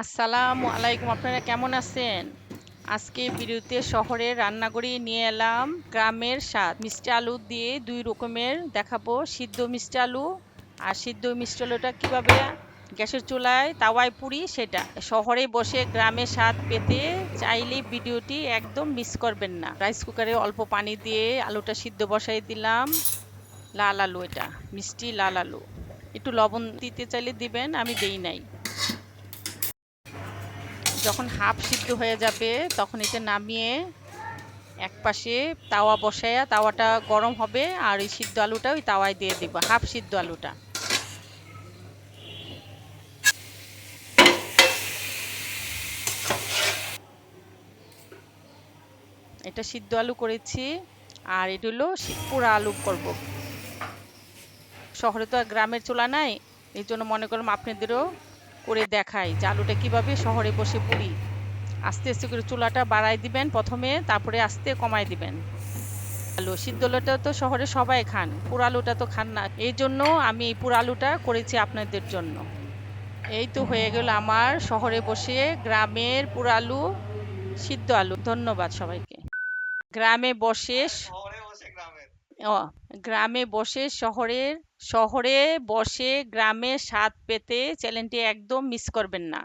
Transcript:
আসসালামু আলাইকুম, আপনারা কেমন আছেন? আজকে ভিডিওতে শহরে রান্না করে নিয়ে এলাম। গ্রামের স্বাদ, মিষ্টি আলু দিয়ে দুই রকমের দেখাবো। সিদ্ধ মিষ্টি আলু আর সিদ্ধ মিষ্টি আলুটা কীভাবে গ্যাসের চুলায় তাওয়ায় পুরি সেটা। শহরে বসে গ্রামে স্বাদ পেতে চাইলে ভিডিওটি একদম মিস করবেন না। রাইস কুকারে অল্প পানি দিয়ে আলুটা সিদ্ধ বসাই দিলাম। লাল আলু এটা, মিষ্টি লাল আলু। একটু লবণ দিতে চাইলে দিবেন, আমি দেই নাই। যখন হাফ সিদ্ধ হয়ে যাবে, তখন এটা নামিয়ে এক পাশে তাওয়া বসায়া তাওয়াটা গরম হবে আর এই সিদ্ধ আলুটা ওই তাওয়ায় দিয়ে দিব, হাফ সিদ্ধ আলুটা। এটা সিদ্ধ আলু করেছি আর এটা হলো পোড়া আলু করব। শহরে তো আর গ্রামের চোলা নাই, এই জন্য মনে করলাম আপনাদেরও করে দেখাই যে আলুটা কীভাবে শহরে বসে পুরি। আস্তে আস্তে করে চুলাটা বাড়াই দিবেন প্রথমে, তারপরে আস্তে কমাই দিবেন। আলু সিদ্ধ আলুটা তো শহরে সবাই খান, পুরো আলুটা তো খান না। এই জন্য আমি এই পুরো আলুটা করেছি আপনাদের জন্য। এই তো হয়ে গেল আমার শহরে বসে গ্রামের পুরো আলু সিদ্ধ আলু। ধন্যবাদ সবাইকে। গ্রামে বসে গ্রামের গ্রামে বসে শহরের শহরে বসে গ্রামে স্বাদ পেতে চ্যানেলটি একদম মিস করবেন না।